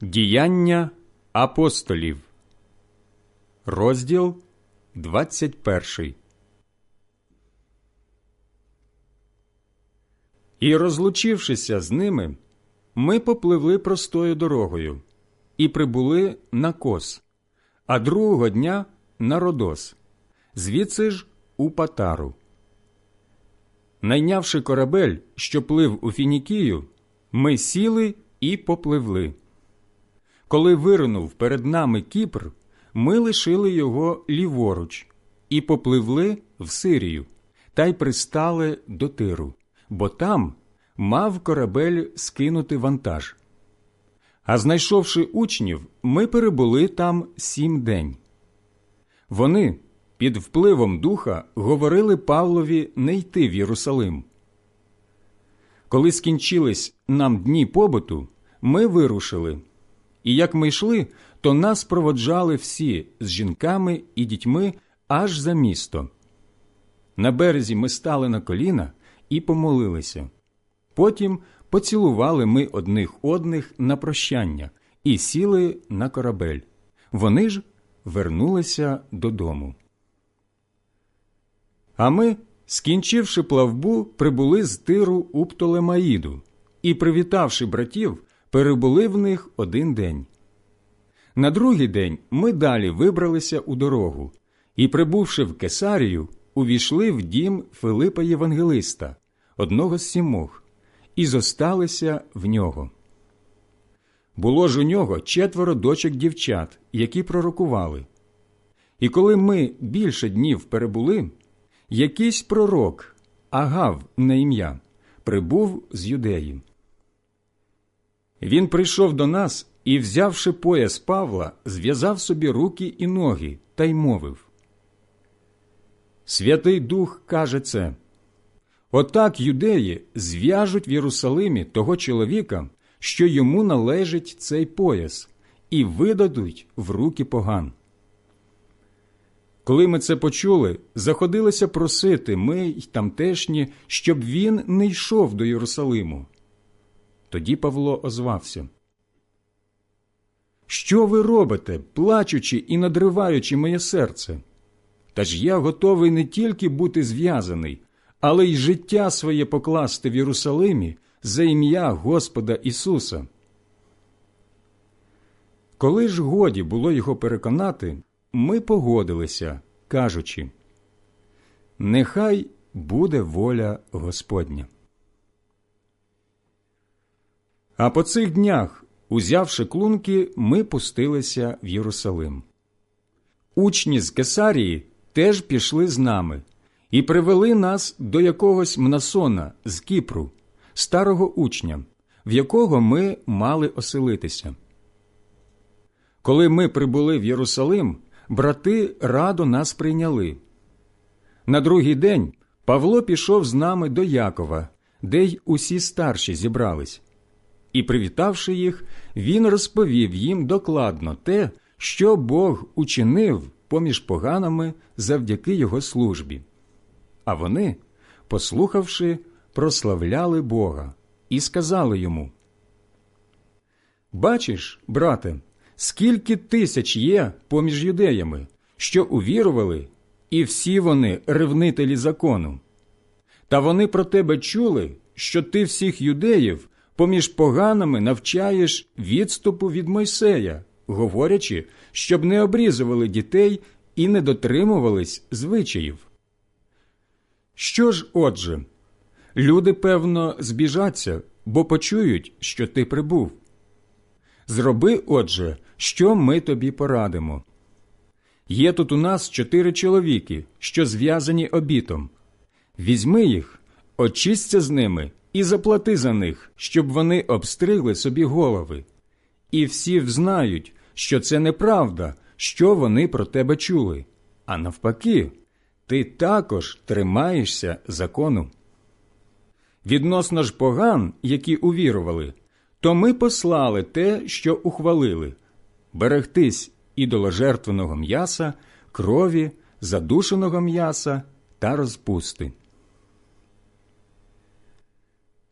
Діяння апостолів, розділ 21 І, розлучившися з ними, ми попливли простою дорогою і прибули на кос, а другого дня на Родос, звідси ж у Патару. Найнявши корабель, що плив у Фінікію, ми сіли і попливли. Коли виринув перед нами Кіпр, ми лишили його ліворуч і попливли в Сирію, та й пристали до тиру, бо там мав корабель скинути вантаж. А знайшовши учнів, ми перебули там сім день. Вони під впливом духа говорили Павлові не йти в Єрусалим. Коли скінчились нам дні побуту, ми вирушили. І як ми йшли, то нас проводжали всі з жінками і дітьми аж за місто. На березі ми стали на коліна і помолилися. Потім поцілували ми одних одних на прощання і сіли на корабель. Вони ж вернулися додому. А ми, скінчивши плавбу, прибули з тиру у Птолемаїду і, привітавши братів, перебули в них один день. На другий день ми далі вибралися у дорогу і, прибувши в Кесарію, увійшли в дім Филипа Євангелиста, одного з сімох, і зосталися в нього. Було ж у нього четверо дочок дівчат, які пророкували. І коли ми більше днів перебули, якийсь пророк, агав на ім'я, прибув з юдеї. Він прийшов до нас і, взявши пояс Павла, зв'язав собі руки і ноги та й мовив. Святий Дух каже це. Отак юдеї зв'яжуть в Єрусалимі того чоловіка, що йому належить цей пояс, і видадуть в руки поган. Коли ми це почули, заходилися просити ми й тамтешні, щоб він не йшов до Єрусалиму. Тоді Павло озвався. Що ви робите, плачучи і надриваючи моє серце? Та ж я готовий не тільки бути зв'язаний, але й життя своє покласти в Єрусалимі за ім'я Господа Ісуса. Коли ж годі було його переконати, ми погодилися, кажучи Нехай буде воля Господня. А по цих днях, узявши клунки, ми пустилися в Єрусалим. Учні з Кесарії теж пішли з нами і привели нас до якогось Мнасона з Кіпру, старого учня, в якого ми мали оселитися. Коли ми прибули в Єрусалим, брати радо нас прийняли. На другий день Павло пішов з нами до Якова, де й усі старші зібрались. І, привітавши їх, він розповів їм докладно те, що Бог учинив поміж поганами завдяки його службі. А вони, послухавши, прославляли Бога і сказали йому: Бачиш, брате, скільки тисяч є поміж юдеями, що увірували, і всі вони ревнителі закону. Та вони про тебе чули, що ти всіх юдеїв поміж поганими навчаєш відступу від Мойсея, говорячи, щоб не обрізували дітей і не дотримувались звичаїв. Що ж, отже, люди, певно, збіжаться, бо почують, що ти прибув. Зроби, отже, що ми тобі порадимо. Є тут у нас чотири чоловіки, що зв'язані обітом. Візьми їх, очисться з ними і заплати за них, щоб вони обстригли собі голови. І всі взнають, що це неправда, що вони про тебе чули, а навпаки, ти також тримаєшся закону. Відносно ж поган, які увірували, то ми послали те, що ухвалили берегтись ідоложертвеного м'яса, крові, задушеного м'яса та розпусти.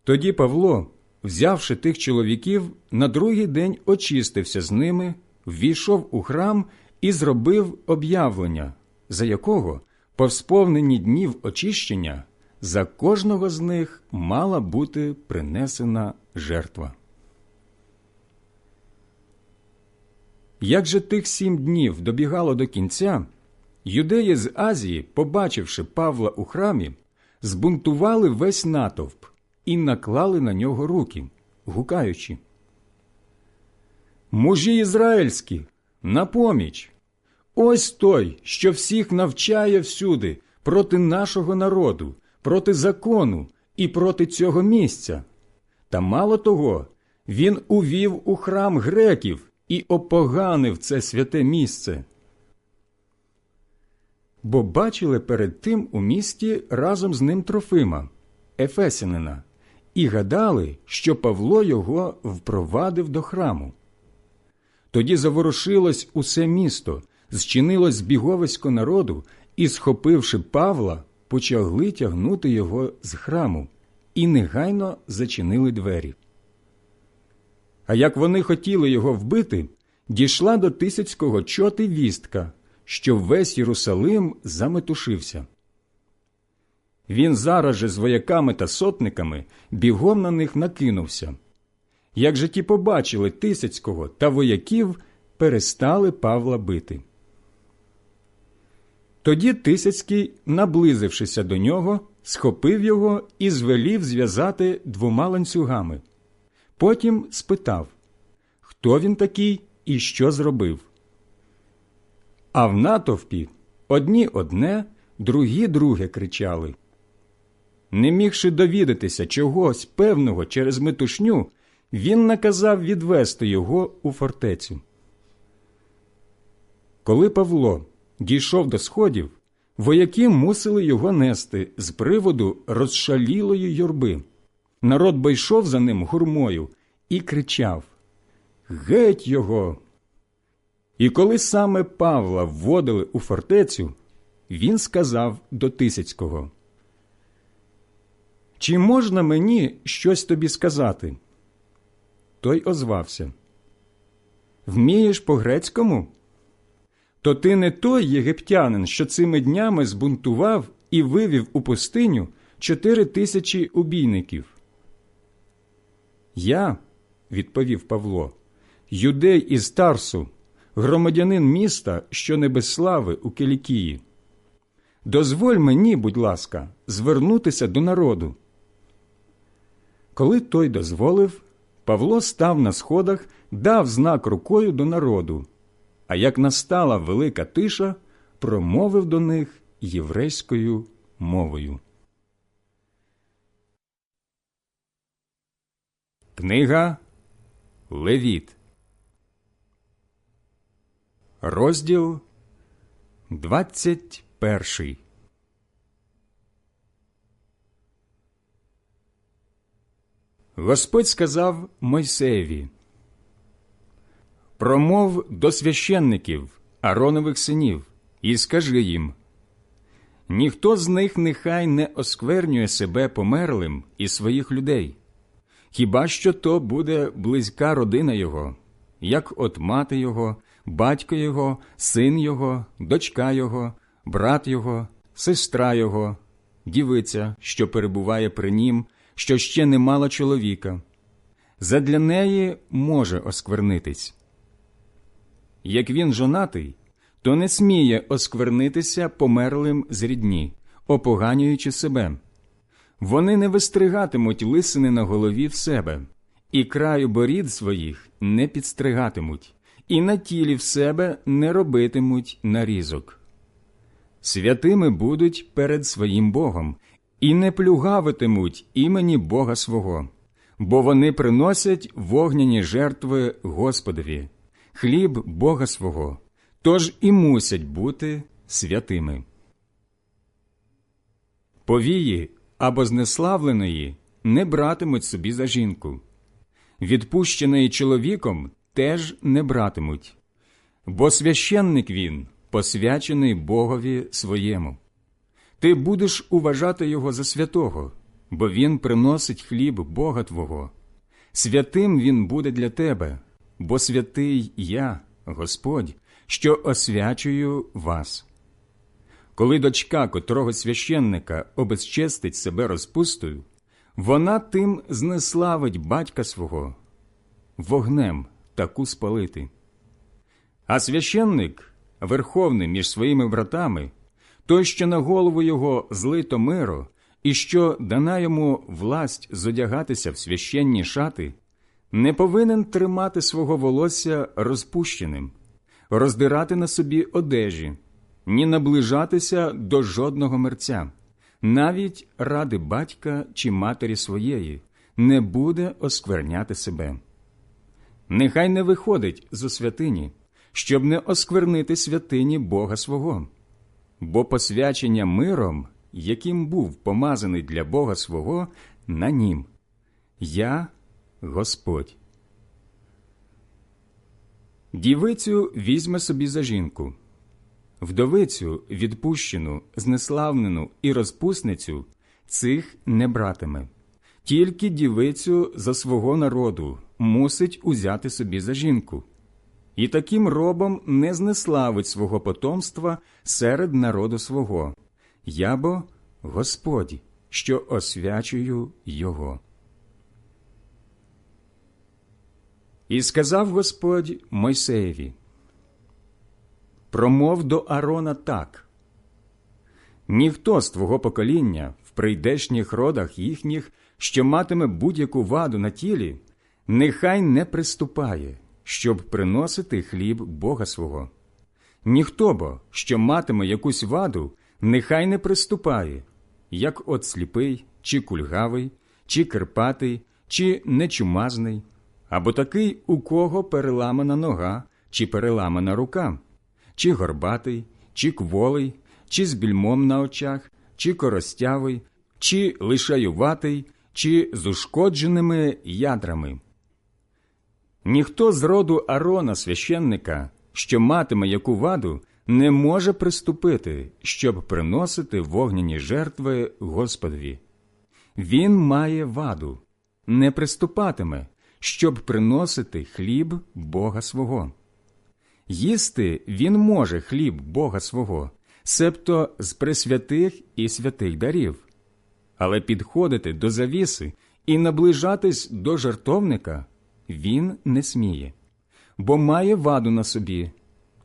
Тоді Павло, взявши тих чоловіків, на другий день очистився з ними, ввійшов у храм і зробив об'явлення, за якого, по сповненні днів очищення, за кожного з них мала бути принесена жертва. Як же тих сім днів добігало до кінця, юдеї з Азії, побачивши Павла у храмі, збунтували весь натовп і наклали на нього руки, гукаючи. Мужі ізраїльські, на поміч! Ось той, що всіх навчає всюди проти нашого народу, проти закону і проти цього місця. Та мало того, він увів у храм греків і опоганив це святе місце. Бо бачили перед тим у місті разом з ним Трофима, Ефесянина, і гадали, що Павло його впровадив до храму. Тоді заворушилось усе місто, зчинилось збіговисько народу, і, схопивши Павла, почали тягнути його з храму і негайно зачинили двері. А як вони хотіли його вбити, дійшла до тисяцького чоти вістка, що весь Єрусалим заметушився. Він зараз же з вояками та сотниками бігом на них накинувся. Як же ті побачили Тисяцького та вояків, перестали Павла бити. Тоді Тисяцький, наблизившися до нього, схопив його і звелів зв'язати двома ланцюгами. Потім спитав, хто він такий і що зробив. А в натовпі одні одне, другі друге кричали. Не мігши довідатися чогось певного через метушню, він наказав відвести його у фортецю. Коли Павло дійшов до сходів, вояки мусили його нести з приводу розшалілої юрби. Народ бо йшов за ним гурмою і кричав Геть його! І коли саме Павла вводили у фортецю, він сказав до Тисяцького Чи можна мені щось тобі сказати? Той озвався Вмієш по грецькому? То ти не той єгиптянин, що цими днями збунтував і вивів у пустиню чотири тисячі убійників. Я, відповів Павло, юдей із Тарсу, громадянин міста, що не без слави у Кілікії. Дозволь мені, будь ласка, звернутися до народу. Коли той дозволив, Павло став на сходах, дав знак рукою до народу, а як настала велика тиша, промовив до них єврейською мовою. Книга Левіт. Розділ 21 Господь сказав Мойсеєві Промов до священників Аронових синів, і скажи їм ніхто з них нехай не осквернює себе померлим і своїх людей, хіба що то буде близька родина його, як от мати його, батько його, син його, дочка його, брат його, сестра його, дівиця, що перебуває при нім, що ще не мала чоловіка. Задля неї може осквернитись. Як він жонатий, то не сміє осквернитися померлим з рідні, опоганюючи себе. Вони не вистригатимуть лисини на голові в себе, і краю борід своїх не підстригатимуть, і на тілі в себе не робитимуть нарізок. Святими будуть перед своїм Богом і не плюгавитимуть імені Бога свого, бо вони приносять вогняні жертви Господові, хліб Бога свого, тож і мусять бути святими. Повії або знеславленої не братимуть собі за жінку, відпущеної чоловіком теж не братимуть, бо священник він посвячений Богові своєму. Ти будеш уважати його за святого, бо він приносить хліб Бога Твого. Святим він буде для тебе, бо святий я, Господь, що освячую вас. Коли дочка котрого священника обезчестить себе розпустою, вона тим знеславить батька свого, вогнем таку спалити. А священник, верховний між своїми братами, той, що на голову його злито миро, і що дана йому власть зодягатися в священні шати, не повинен тримати свого волосся розпущеним, роздирати на собі одежі, ні наближатися до жодного мерця, навіть ради батька чи матері своєї, не буде оскверняти себе. Нехай не виходить зо святині, щоб не осквернити святині Бога свого, бо посвячення миром, яким був помазаний для Бога свого, на нім. Я Господь. Дівицю візьме собі за жінку, вдовицю, відпущену, знеславнену і розпусницю цих не братиме, тільки дівицю за свого народу мусить узяти собі за жінку, і таким робом не знеславить свого потомства серед народу свого, я бо Господь, що освячую його. І сказав Господь Мойсеєві, промов до Арона так. Ніхто з твого покоління в прийдешніх родах їхніх, що матиме будь-яку ваду на тілі, нехай не приступає, щоб приносити хліб Бога свого. Ніхто бо, що матиме якусь ваду, нехай не приступає, як от сліпий, чи кульгавий, чи кирпатий, чи нечумазний, або такий, у кого переламана нога, чи переламана рука, чи горбатий, чи кволий, чи з більмом на очах, чи коростявий, чи лишаюватий, чи з ушкодженими ядрами. Ніхто з роду Арона священника, що матиме яку ваду, не може приступити, щоб приносити вогняні жертви Господові. Він має ваду, не приступатиме, щоб приносити хліб Бога свого. Їсти він може хліб Бога свого, себто з пресвятих і святих дарів, але підходити до завіси і наближатись до жертовника він не сміє, бо має ваду на собі,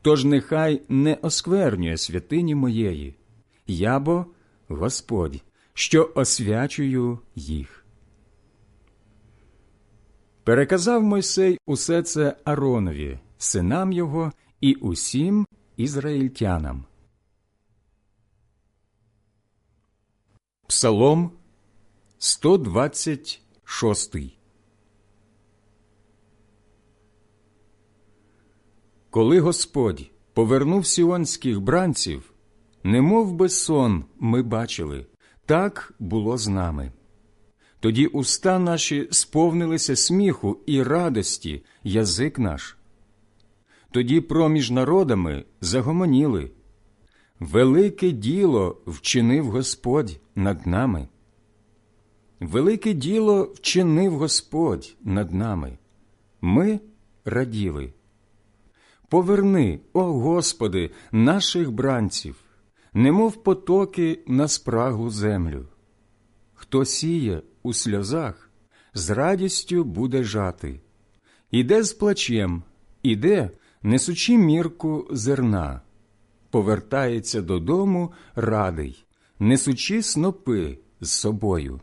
тож нехай не осквернює святині моєї, я бо Господь, що освячую їх. Переказав Мойсей усе це Аронові, синам його і усім ізраїльтянам. Псалом 126 Коли Господь повернув сіонських бранців, немов би сон ми бачили, так було з нами. Тоді уста наші сповнилися сміху і радості, язик наш. Тоді проміж народами загомоніли. Велике діло вчинив Господь над нами. Велике діло вчинив Господь над нами. Ми раділи. Поверни, о Господи, наших бранців, немов потоки на спраглу землю. Хто сіє у сльозах, з радістю буде жати, іде з плачем, іде, несучи мірку зерна, повертається додому радий, несучи снопи з собою.